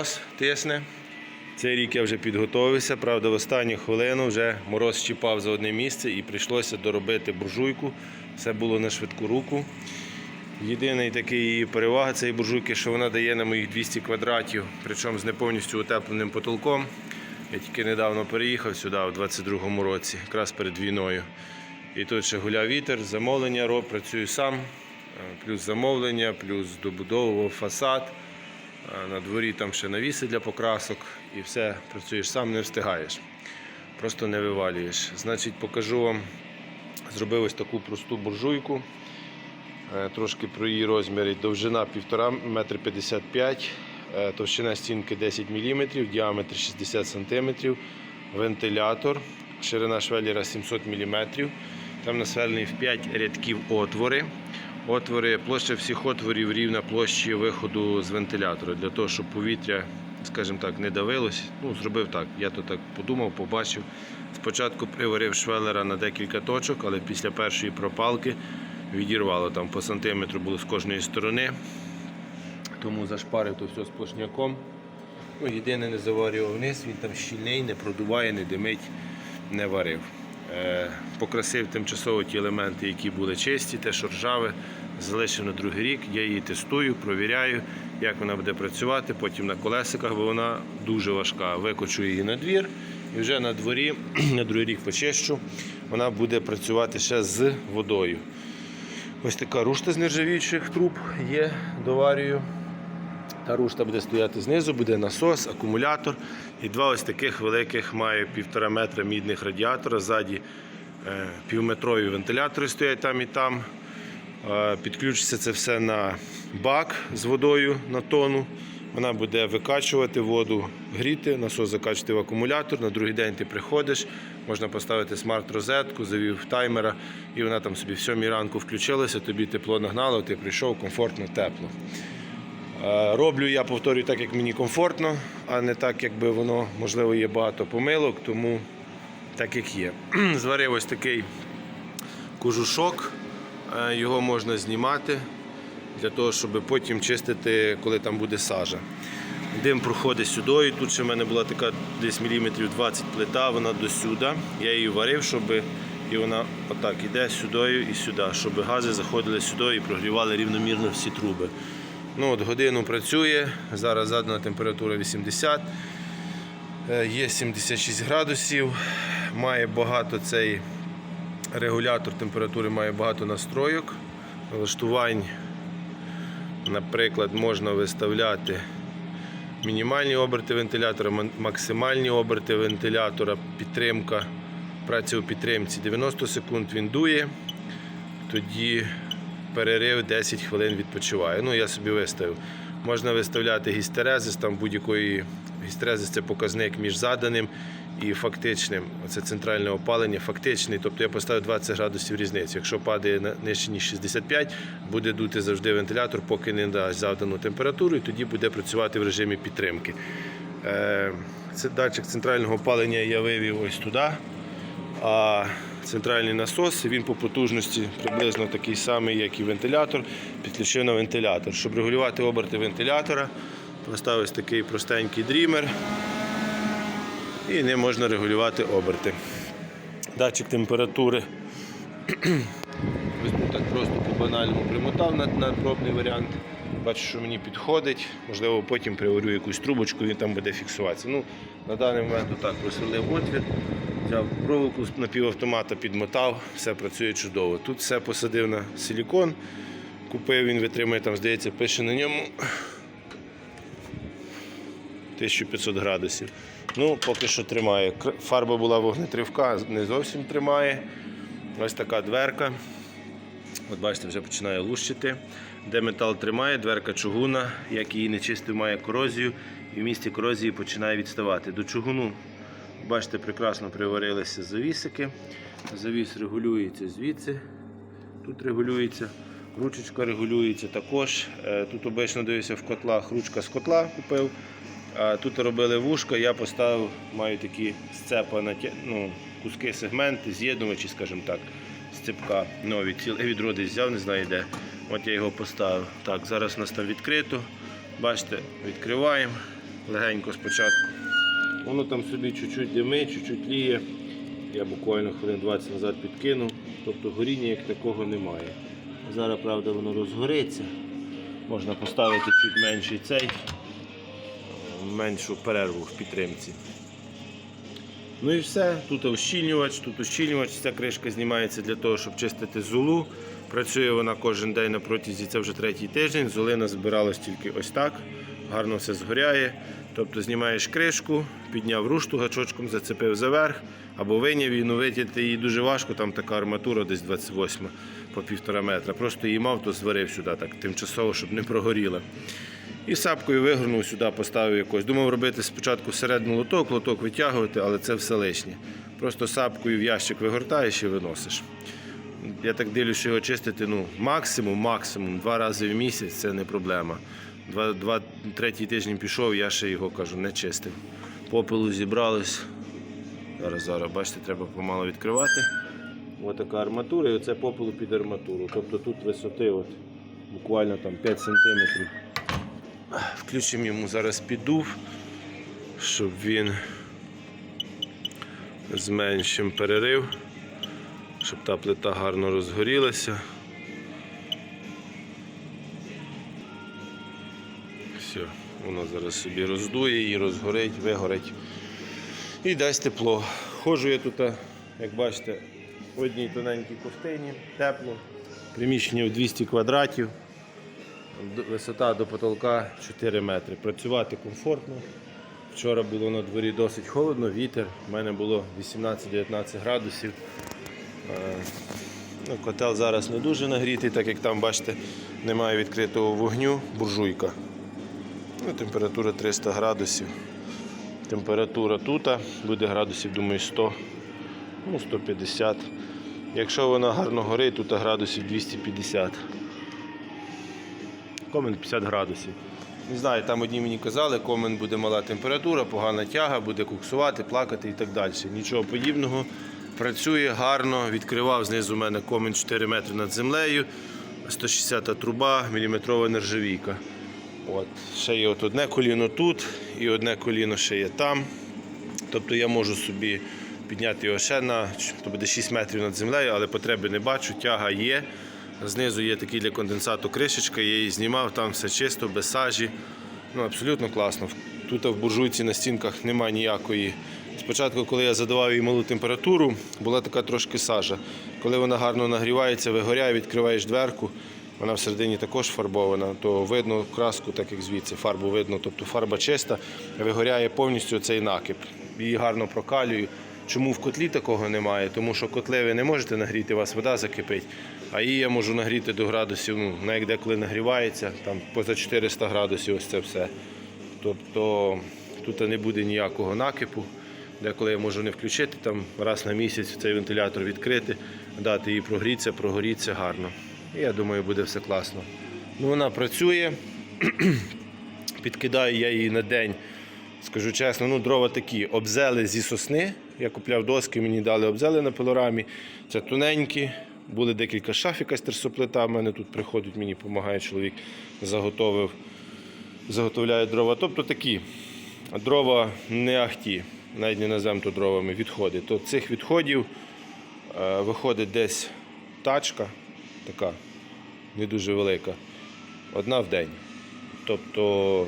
мороз тисне. Цей рік я вже підготовився, правда, в останню хвилину вже мороз щіпав за одне місце і прийшлося доробити буржуйку. Все було на швидку руку. Єдиний такий її перевага цієї буржуйки, що вона дає на моїх 200 квадратів, причому з не повністю утепленим потолком. Я тільки недавно переїхав сюди у 22-му році, якраз перед війною. І тут ще гуляв вітер, замовлення роб, працюю сам, е, плюс замовлення, плюс добудовував фасад. На дворі там ще навіси для покрасок і все працюєш сам, не встигаєш. Просто не вивалюєш. Значить, покажу вам, зробив ось таку просту буржуйку. Е, Трошки про її розміри. Довжина 1,5 метр 55, е, товщина стінки 10 мм, діаметр 60 см, вентилятор, ширина швеллера 700 мм. Там насверлені в 5 рядків отвори. Отвори, площа всіх отворів рівна площі виходу з вентилятора, для того, щоб повітря, скажімо так, не давилось. Ну, зробив так. Я то так подумав, побачив. Спочатку приварив швелера на декілька точок, але після першої пропалки відірвало там по сантиметру було з кожної сторони. Тому зашпарив то все сплошняком. Ну, єдине не заварював вниз, він там щільний, не продуває, не димить, не варив. Е, покрасив тимчасово ті елементи, які були чисті, те, що ржаве, залишив на другий рік. Я її тестую, провіряю, як вона буде працювати. Потім на колесиках, бо вона дуже важка. Викочу її на двір і вже на дворі, на другий рік почищу, вона буде працювати ще з водою. Ось така рушта з нержавіючих труб є, доварюю. Та рушта буде стояти знизу, буде насос, акумулятор. І два ось таких великих має півтора метра мідних радіатора. Ззаді е, півметрові вентилятори стоять там і там. Е, Підключиться це все на бак з водою на тону. Вона буде викачувати воду, гріти, насос закачувати в акумулятор. На другий день ти приходиш, можна поставити смарт-розетку, завів таймера, і вона там собі в сьомій ранку включилася, тобі тепло нагнало, ти прийшов комфортно, тепло. Е, Роблю я повторюю так, як мені комфортно, а не так, якби воно, можливо, є багато помилок, тому так як є. Зварив ось такий кожушок, Е, його можна знімати для того, щоб потім чистити, коли там буде сажа. Дим проходить сюди, і тут ще в мене була така десь міліметрів 20 плита, вона до сюди. Я її варив, щоб і вона отак іде сюди і сюди, щоб гази заходили сюди і прогрівали рівномірно всі труби. Ну, от Годину працює, зараз задана температура 80, е, є 76 градусів, має багато цей регулятор температури, має багато настройок, налаштувань. Наприклад, можна виставляти мінімальні оберти вентилятора, максимальні оберти вентилятора, підтримка, праця у підтримці 90 секунд він дує, тоді перерив 10 хвилин відпочиває. Ну, я собі виставив. Можна виставляти гістерезис, там будь-якої гістерезис це показник між заданим і фактичним. Це центральне опалення, фактичний. Тобто я поставив 20 градусів різниці. Якщо падає нижче ніж 65, буде дути завжди вентилятор, поки не дасть завдану температуру, і тоді буде працювати в режимі підтримки. Е, Це датчик центрального опалення я вивів ось туди. Центральний насос він по потужності приблизно такий самий, як і вентилятор, підключив на вентилятор. Щоб регулювати оберти вентилятора, поставив такий простенький дрімер і ним можна регулювати оберти. Датчик температури. Ось так просто по банальному примотав на, на пробний варіант. Бачу, що мені підходить. Можливо, потім приварю якусь трубочку, він там буде фіксуватися. Ну, на даний момент отак просверлив отвір, взяв проволоку з напівавтомата, підмотав, все працює чудово. Тут все посадив на силікон, купив, він витримує, там, здається, пише на ньому 1500 градусів. Ну, поки що тримає. Фарба була вогнетривка, не зовсім тримає. Ось така дверка. От бачите, вже починає лущити. Де метал тримає, дверка чугуна, як її не чистив, має корозію, і в місці корозії починає відставати. До чугуну, бачите, прекрасно приварилися завісики. Завіс регулюється звідси. Тут регулюється, ручечка регулюється також. Е, Тут обично дивився в котлах, ручка з котла купив. Тут робили вушка, я поставив, маю такі сцепа, ну, куски сегменти, з'єднувачі, скажімо так, сцепка нові. Ціле відро десь взяв, не знаю де. От я його поставив. Так, зараз у нас там відкрито. Бачите, відкриваємо, легенько спочатку. Воно там собі чуть-чуть димить, чуть-чуть ліє. Я буквально хвилин 20 назад підкинув. Тобто горіння як такого немає. Зараз, правда, воно розгориться. Можна поставити чуть менший цей, меншу перерву в підтримці. Ну і все. Тут ощільнювач, тут ощільнювач. Ця кришка знімається для того, щоб чистити золу. Працює вона кожен день на протязі, це вже третій тиждень. Золина збиралась тільки ось так. Гарно все згоряє. Тобто знімаєш кришку, підняв рушту, гачочком зацепив заверх або виняв її, ну витягти її дуже важко, там така арматура десь 28 по півтора метра. Просто її мав, то зварив сюди так тимчасово, щоб не прогоріла. І сапкою вигорнув сюди, поставив якось. Думав робити спочатку всередину лоток, лоток витягувати, але це все лишнє. Просто сапкою в ящик вигортаєш і виносиш. Я так дивлюся, що його чистити ну, максимум, максимум, два рази в місяць це не проблема. Два, два, третій тиждень пішов, я ще його кажу, не чистив. Попелу зібрались. Зараз, зараз, бачите, треба помало відкривати. Ось така арматура, і оце попелу під арматуру. Тобто тут висоти от, буквально там 5 см. Включимо йому зараз піддув, щоб він зменшив перерив, щоб та плита гарно розгорілася. Воно зараз собі роздує і розгорить, вигорить і дасть тепло. Ходжу я тут, як бачите, в одній тоненькій ковтині, тепло. Приміщення в 200 квадратів. Висота до потолка 4 метри. Працювати комфортно. Вчора було на дворі досить холодно, вітер. У мене було 18-19 градусів. Е, Ну, котел зараз не дуже нагрітий, так як там, бачите, немає відкритого вогню, буржуйка. Ну, температура 300 градусів. Температура тут буде градусів, думаю, 100, ну, 150. Якщо вона гарно горить, тут градусів 250. Комен 50 градусів. Не знаю, там одні мені казали, комен буде мала температура, погана тяга, буде куксувати, плакати і так далі. Нічого подібного. Працює гарно, відкривав знизу у мене комен 4 метри над землею, 160 труба, міліметрова нержавійка. От. Ще є от одне коліно тут і одне коліно ще є там. Тобто я можу собі підняти його ще на то буде 6 метрів над землею, але потреби не бачу, тяга є. Знизу є такий для конденсату кришечка, я її знімав, там все чисто, без сажі. Ну, абсолютно класно. Тут в буржуйці на стінках немає ніякої. Спочатку, коли я задавав їй малу температуру, була така трошки сажа. Коли вона гарно нагрівається, вигоряє, відкриваєш дверку, вона всередині також фарбована, то видно краску, так як звідси, фарбу видно. Тобто фарба чиста, вигоряє повністю цей накип. Її гарно прокалюю. Чому в котлі такого немає? Тому що котли ви не можете нагріти, у вас вода закипить, а її я можу нагріти до градусів, ну, на як деколи нагрівається, там поза 400 градусів ось це все. Тобто тут не буде ніякого накипу. Деколи я можу не включити, там раз на місяць цей вентилятор відкрити, дати їй прогрітися, прогоріться гарно. Я думаю, буде все класно. Ну, вона працює, підкидаю я її на день. Скажу чесно, ну дрова такі обзели зі сосни. Я купляв доски, мені дали обзели на пилорамі. Це тоненькі. Були декілька шаф, якась терсоплита. В мене тут приходить, мені допомагає чоловік, заготовив, заготовляє дрова. Тобто такі дрова не ахті, навіть не називаємо то дровами, відходи. То цих відходів е, виходить десь тачка, така не дуже велика, одна в день. Тобто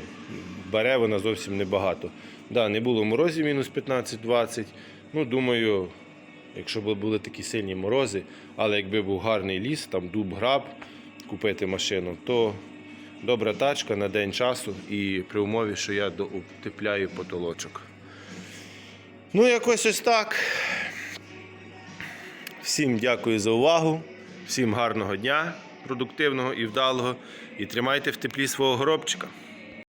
бере вона зовсім небагато. Да, не було морозів мінус 15-20. Ну, думаю, якщо б були такі сильні морози, але якби був гарний ліс, там дуб граб, купити машину, то добра тачка на день часу і при умові, що я утепляю потолочок. Ну, якось ось так. Всім дякую за увагу, всім гарного дня, продуктивного і вдалого. І тримайте в теплі свого горобчика.